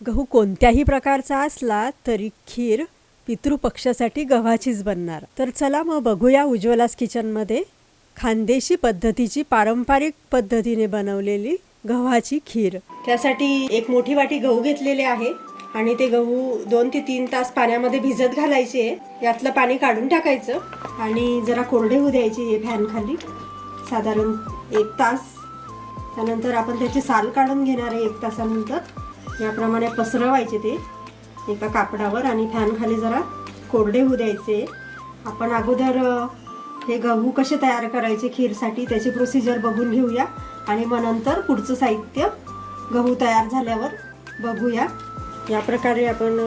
गहू कोणत्याही प्रकारचा असला तरी खीर पितृपक्षासाठी गव्हाचीच बनणार. तर चला मग बघूया उज्ज्वलास किचनमध्ये खानदेशी पद्धतीची पारंपरिक पद्धतीने बनवलेली गव्हाची खीर. त्यासाठी एक मोठी वाटी गहू घेतलेले आहे आणि ते गहू दोन ते तीन तास पाण्यामध्ये भिजत घालायचे. यातलं पाणी काढून टाकायचं आणि जरा कोरडे होऊ द्यायचे हे फॅन खाली. साधारण एक तास. त्यानंतर आपण त्याची साल काढून घेणार आहे एक तासानंतर. याप्रमाणे पसरवायचे ते. एका कापडावर आणि फॅन खाली जरा कोरडे होऊ द्यायचे. आपण अगोदर हे गहू कसे तयार करायचे खीरसाठी त्याची प्रोसिजर बघून घेऊया. आणि मग नंतर पुढचं साहित्य गहू तयार झाल्यावर बघूया. या प्रकारे आपण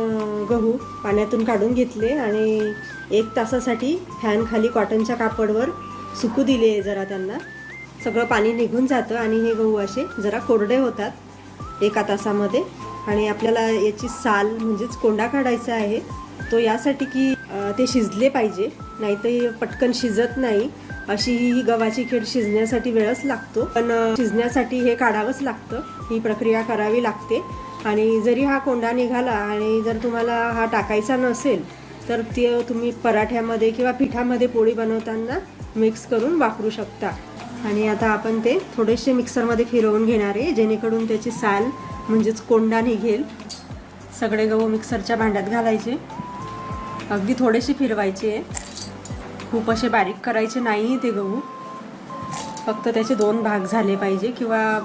गहू पाण्यातून काढून घेतले आणि एक तासासाठी फॅन खाली कॉटनच्या कापडवर सुकू दिले जरा त्यांना. सगळं पाणी निघून जातं आणि हे गहू असे जरा कोरडे होतात एका तासामध्ये. आणि आपल्याला याची साल म्हणजेच कोंडा काढायचा आहे तो यासाठी की ते शिजले पाहिजे नाही ते पटकन शिजत नाही. अशी ही गव्हाची खीर शिजण्यासाठी वेळच लागतो. पण शिजण्यासाठी हे काढावंच लागतं. ही प्रक्रिया करावी लागते. आणि जरी हा कोंडा निघाला आणि जर तुम्हाला हा टाकायचा नसेल तर ते तुम्ही पराठ्यामध्ये किंवा पिठामध्ये पोळी बनवताना मिक्स करून वापरू शकता. आणि आता आपण ते थोडेसे मिक्सरमध्ये फिरवून घेणार आहे जेणेकरून त्याची साल म्हणजेच कोंडा निघेल. सगळे गहू मिक्सरच्या भांड्यात घालायचे. अगदी थोडेसे फिरवायचे खूप असे बारीक करायचे नाही ते गहू. फक्त त्याचे दोन भाग झाले पाहिजे किंवा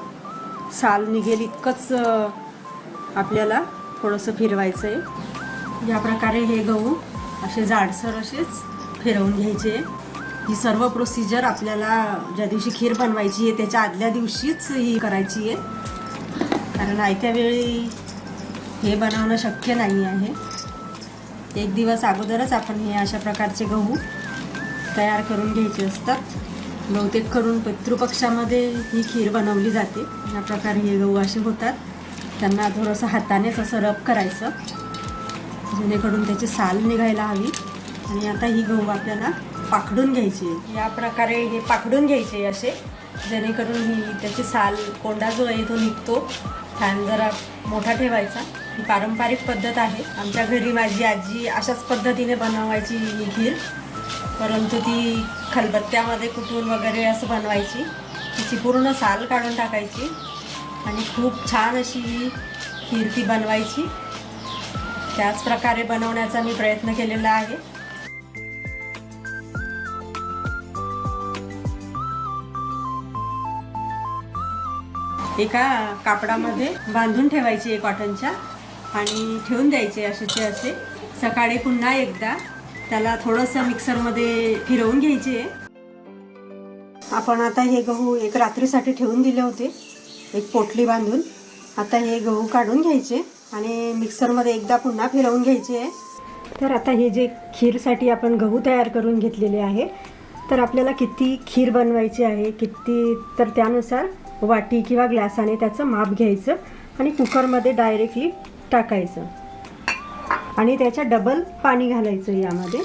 साल निघेल इतकंच आपल्याला थोडंसं फिरवायचं आहे या प्रकारे हे गहू असे जाडसर असेच फिरवून घ्यायचे. ही सर्व प्रोसिजर आपल्याला ज्या दिवशी खीर बनवायची आहे त्याच्या आदल्या दिवशीच ही करायची आहे. कारण आयत्या वेळी हे बनवणं शक्य नाही आहे. एक दिवस अगोदरच आपण हे अशा प्रकारचे गहू तयार करून घ्यायचे असतात. बहुतेक करून पितृपक्षामध्ये ही खीर बनवली जाते. या प्रकारे हे गहू असे होतात. त्यांना थोडंसं हातानेच असं रब करायचं. जेणेकरून त्याची साल निघायला हवी. आणि आता ही गहू आपल्याला पाखडून घ्यायची. या प्रकारे हे पाखडून घ्यायचे असे. जेणेकरून ही त्याची साल कोंडा जो आहे तो निघतो. फॅन जरा मोठा ठेवायचा. ही पारंपरिक पद्धत आहे. आमच्या घरी माझी आजी अशाच पद्धतीने बनवायची ही खीर. परंतु ती खलबत्त्यामध्ये कुटून वगैरे असं बनवायची. तिची पूर्ण साल काढून टाकायची. आणि खूप छान अशी ही खीर ती बनवायची. त्याच प्रकारे बनवण्याचा मी प्रयत्न केलेला आहे. एका कापडामध्ये बांधून ठेवायचे एक कॉटनच्या आणि ठेवून द्यायचे असेचे असे. सकाळी पुन्हा एकदा त्याला थोडंसं मिक्सरमध्ये फिरवून घ्यायचे. आपण आता हे गहू एक रात्रीसाठी ठेवून दिले होते एक पोटली बांधून. आता हे गहू काढून घ्यायचे आणि मिक्सरमध्ये एकदा पुन्हा फिरवून घ्यायचे. तर आता हे जे खीरसाठी आपण गहू तयार करून घेतलेले आहे तर आपल्याला किती खीर बनवायची आहे किती तर त्यानुसार वाटी किंवा ग्लासाने त्याचं माप घ्यायचं आणि कुकरमध्ये डायरेक्टली टाकायचं. आणि त्याच्या डबल पाणी घालायचं यामध्ये.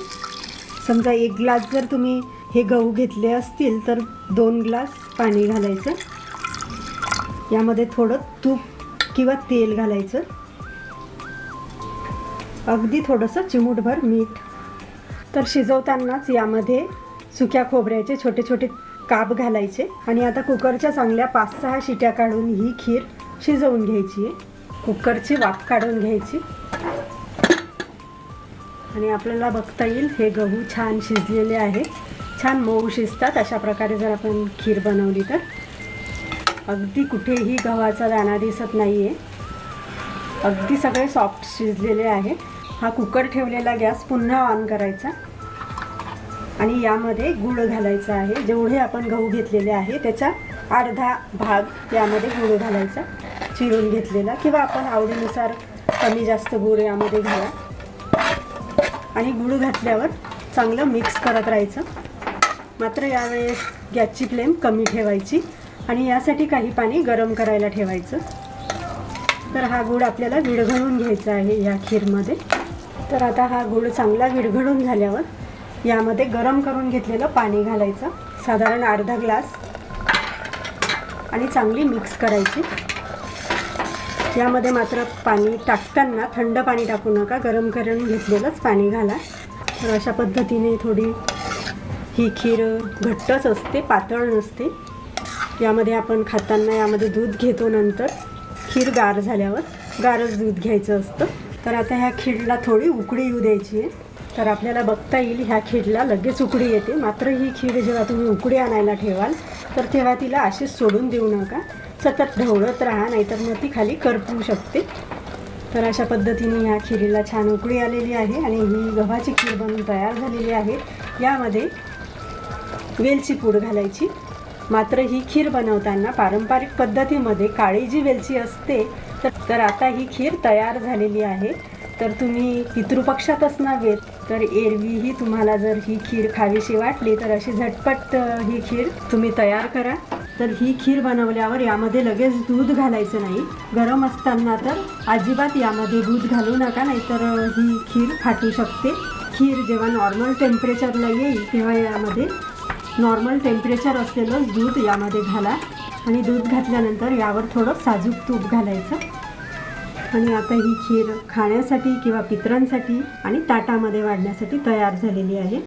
समजा एक ग्लास जर तुम्ही हे गहू घेतले असतील तर दोन ग्लास पाणी घालायचं. यामध्ये थोडं तूप किंवा तेल घालायचं. अगदी थोडंसं चिमूटभर मीठ. तर शिजवतानाच यामध्ये सुक्या खोबऱ्याचे छोटे छोटे काप घालायचे आणि आता कुकरच्या चांगल्या पाच सहा शिट्या काढून ही खीर शिजवून घ्यायची आहे. कुकरची वाफ काढून घ्यायची. आणि आपल्याला बघता येईल हे गहू छान शिजलेले आहे. छान मऊ शिजतात अशा प्रकारे जर आपण खीर बनवली तर. अगदी कुठेही गव्हाचा दाणा दिसत नाही आहे अगदी सगळे सॉफ्ट शिजलेले आहे. हा कुकर ठेवलेला गॅस पुन्हा ऑन करायचा. आणि यामध्ये गूळ घालायचा आहे. जेवढे आपण गहू घेतलेले आहे त्याचा अर्धा भाग यामध्ये गूळ घालायचा चिरून घेतलेला किंवा आपण आवडीनुसार कमी जास्त गूळ यामध्ये घाला. आणि गूळ घातल्यावर चांगलं मिक्स करत राहायचं. मात्र यावेळेस गॅसची फ्लेम कमी ठेवायची आणि यासाठी काही पाणी गरम करायला ठेवायचं. तर हा गूळ आपल्याला विरघळून घ्यायचा आहे या खीरमध्ये. तर आता हा गूळ चांगला विरघळून झाल्यावर यामध्ये गरम करून घेतलेलं पाणी घालायचं. साधारण अर्धा ग्लास. आणि चांगली मिक्स करायची. यामध्ये मात्र पाणी टाकताना थंड पाणी टाकू नका. गरम करून घेतलेलंच पाणी घाला. तर अशा पद्धतीने थोडी ही खीर घट्टच असते पातळ नसते. यामध्ये आपण खाताना यामध्ये दूध घेतो नंतर. खीर गार झाल्यावर गारच दूध घ्यायचं असतं. तर आता ह्या खीरला थोडी उकळी येऊ द्यायची आहे. तर आपल्याला बघता येईल ह्या खीरला लगेच उकडी येते. मात्र ही खीर जेव्हा तुम्ही उकडी आणायला ठेवाल तर तेव्हा तिला अशीच सोडून देऊ नका. सतत ढवळत राहा नाहीतर मग ती खाली करपू शकते. तर अशा पद्धतीने ह्या खिरीला छान उकळी आलेली आहे आणि ही गव्हाची खीर बनून तयार झालेली आहे. यामध्ये वेलची पूड घालायची. मात्र ही खीर बनवताना पारंपरिक पद्धतीमध्ये काळी जी वेलची असते तर तर आता ही खीर तयार झालेली आहे. तर तुम्ही पितृपक्षातच नव्हे तर एरवीही तुम्हाला जर ही खीर खावीशी वाटली तर अशी झटपट ही खीर तुम्ही तयार करा. तर ही खीर बनवल्यावर यामध्ये लगेच दूध घालायचं नाही. गरम असताना तर अजिबात यामध्ये दूध घालू नका नाहीतर ही खीर फाटू शकते. खीर जेव्हा नॉर्मल टेम्परेचरला येईल तेव्हा यामध्ये नॉर्मल टेम्परेचर असलेलं दूध यामध्ये घाला. आणि दूध घातल्यानंतर यावर थोडं साजूक तूप घालायचं. आणि आता ही खीर खाण्यासाठी किंवा पितरांसाठी आणि ताटामध्ये वाढण्यासाठी तयार झालेली आहे.